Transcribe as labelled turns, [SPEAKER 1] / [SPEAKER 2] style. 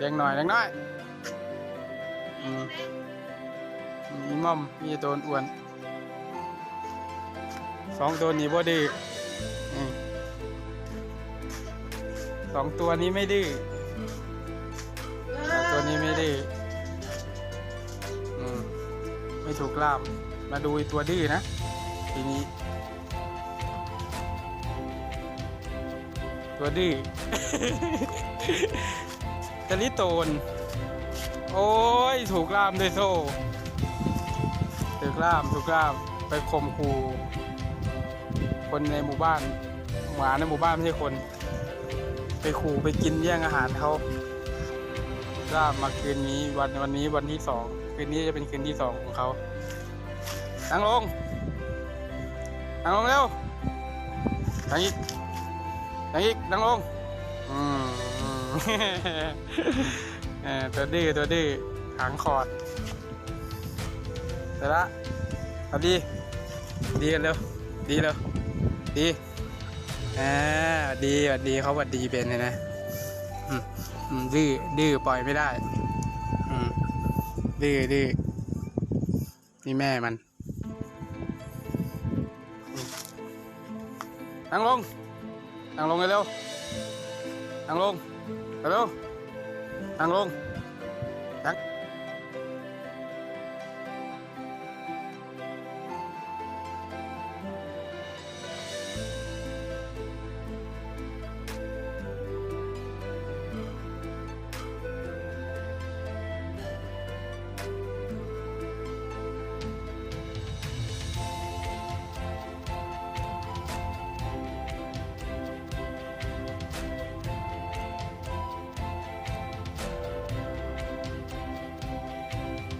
[SPEAKER 1] เลี้ยงหน่อยเลี้ยงน้อยมีม่อมมีตัวอ้วนสองตัวนี้บ่ดื้อสองตัวนี้ไม่ดื้อตัวนี้ไม่ดื้อไม่ถูกล่าม มาดูตัวดื้อนะ ทีนี้ ตัวดื้อ ตะลิโตน โอ้ย ถูกล่ามด้วยโซ่ ถูกล่าม ถูกล่าม ไปข่มขู่คนในหมู่บ้าน หมาในหมู่บ้านไม่ใช่คน ไปขู่ไปกินแย่งอาหารเขาล่ามมาคืนนี้วันวันนี้วันที่สองคืนนี้จะเป็นคืนที่สองของเขานั่งลงนั่งลงเร็วนั่งอีกนั่งอีกนั่งลง อืม ตัวดื้อตัวดื้อหางคอดเสร็จละเอาดี ดีกันเร็ว ดีเร็ว ดีอ่าดีดีเขาวัดดีเป็นเลยนะดื้อดื้อปล่อยไม่ได้อืมดื้อดื้อนี่แม่มัน นั่งลง นั่งลงเร็วนั่งลง เร็วๆนั่งลงนั่ง